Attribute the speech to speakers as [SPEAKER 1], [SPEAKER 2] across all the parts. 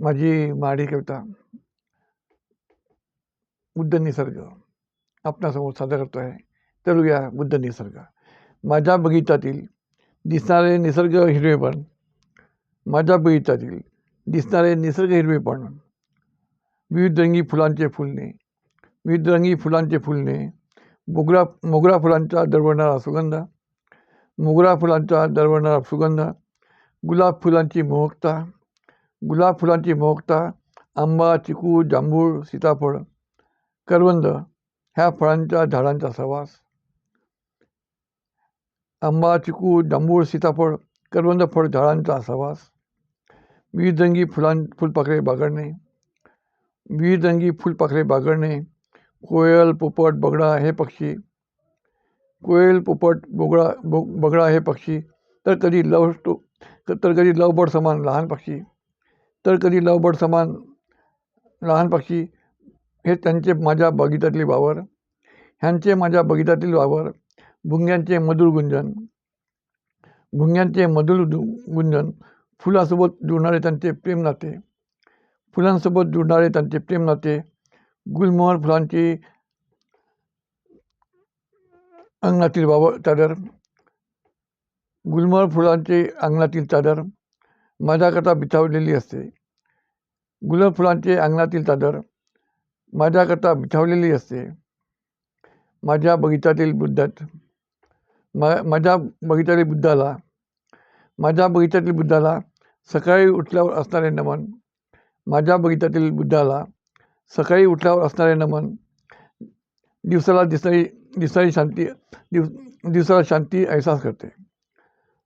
[SPEAKER 1] माझी माडी कविता. बुद्ध निसर्ग. आपणासमोर सादर करतो आहे तरुया बुद्ध निसर्ग. माझ्या बगीचातील दिसणारे निसर्ग हिरवेपण माझ्या बगीचातील दिसणारे निसर्ग हिरवेपण विविध रंगी फुलांचे फुलणे. विविध रंगी फुलांचे फुलणे. मोगरा मोगरा फुलांचा दरवळणारा सुगंध. मोगरा फुलांचा दरवळणारा सुगंध. गुलाब फुलांची मोहकता. गुलाब फुलांची मोहकता आंबा चिकू जांभूळ सीताफळ करवंद ह्या फळांच्या झाडांचा सहवास आंबा चिकू जांभूळ सीताफळ करवंद फळ झाडांचा सहवास विविधरंगी फुलां फुलपाखरे बागडणे विविधरंगी फुलपाखरे बागडणे कोयल पोपट बगळा हे पक्षी कोयल पोपट बोगळा बो बगळा हे पक्षी तर कधी लव स्टो तर कधी लवबर्ड समान लहान पक्षी तर कधी लवबर्ड समान लहान पक्षी हे त्यांचे माझ्या बगीचातले वावर ह्यांचे माझ्या बगीचातील वावर भुंग्यांचे मधुर गुंजन भुंग्यांचे मधुर गुंजन फुलासोबत जुळणारे त्यांचे प्रेम नाते फुलांसोबत जुळणारे त्यांचे प्रेम नाते गुलमोहर फुलांची अंगणातील वावर चादर गुलमोहर फुलांचे अंगणातील चादर माझ्याकरता बिछावलेली असते. गुलाब फुलांचे अंगणातील चादर माझ्याकरता बिछावलेली असते. माझ्या बगीचातील बुद्धात मा माझ्या बगीचातील बुद्धाला माझ्या बगीचातील बुद्धाला सकाळी उठल्यावर असणारे नमन माझ्या बगीचातील बुद्धाला सकाळी उठल्यावर असणारे नमन दिवसाला दिसणारी दिसणारी शांती दिव दिवसाला शांती अहसास करते.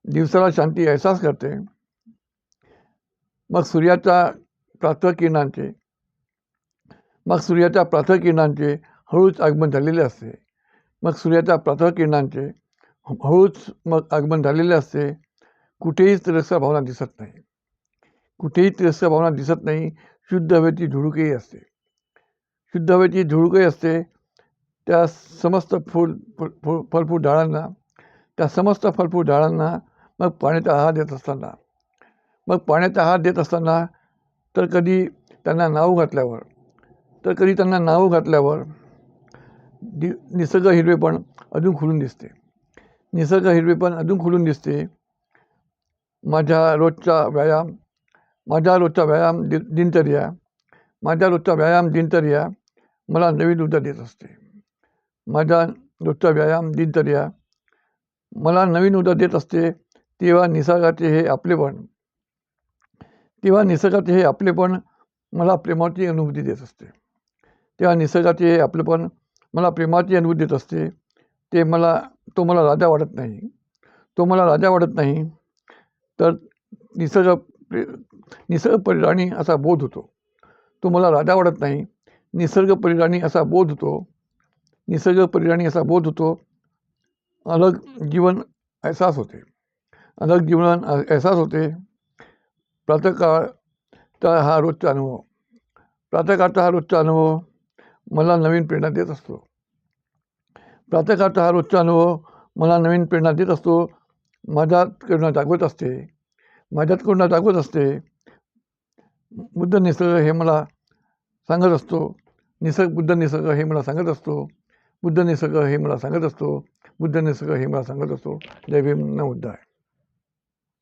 [SPEAKER 1] दिवसाला शांती अहसास करते. मग सूर्याच्या प्रातःकिरणांचे मग सूर्याच्या प्रातःकिरणांचे हळूच आगमन झालेले असते. मग सूर्याच्या प्रातःकिरणांचे हळूच मग आगमन झालेले असते. कुठेही तिरस्कार भावना दिसत नाही. कुठेही तिरस्कार भावना दिसत नाही. शुद्ध हवेची झुळूकही असते. शुद्ध हवेची झुळूकही असते. त्या समस्त फूल फुल फलफूल डाळांना त्या समस्त फलफूल डाळांना मग पाण्याचा आहार देत असताना मग पाण्याचा हात देत असताना तर कधी त्यांना नावं घातल्यावर तर कधी त्यांना नावं घातल्यावर दि निसर्ग हिरवेपण अजून खुलून दिसते. निसर्ग हिरवेपण अजून खुलून दिसते. माझ्या रोजचा व्यायाम माझ्या रोजचा व्यायाम दि दिनचर्या माझ्या रोजचा व्यायाम दिनचर्या मला नवीन ऊर्जा देत असते. माझ्या रोजचा व्यायाम दिनचर्या मला नवीन ऊर्जा देत असते तेव्हा निसर्गाचे हे आपलेपण तेव्हा निसर्गाचे हे आपलेपण मला प्रेमाची अनुभूती देत असते. तेव्हा निसर्गाचे हे आपलेपण मला प्रेमाची अनुभूती देत असते. ते मला तो मला राजा वाटत नाही. तो मला राजा वाटत नाही. तर निसर्ग प्रे निसर्ग परिराणी असा बोध होतो. तो मला राजा वाटत नाही. निसर्ग परिराणी असा बोध होतो. निसर्ग परिराणी असा बोध होतो. अलग जीवन अहसास होते. अलग जीवन अहसास होते. प्रातःकाळचा हा रोजचा अनुभव. प्रातःकाळचा हा रोजचा अनुभव मला नवीन प्रेरणा देत असतो. प्रातःकाळचा हा रोजचा अनुभव मला नवीन प्रेरणा देत असतो. माझ्यात करुणा जागवत असते. माझ्यात करुणा जागवत असते. बुद्ध निसर्ग हे मला सांगत असतो. निसर्ग बुद्ध निसर्ग हे मला सांगत असतो. बुद्ध निसर्ग हे मला सांगत असतो. बुद्ध निसर्ग हे मला सांगत असतो. जय भीम न उद्धार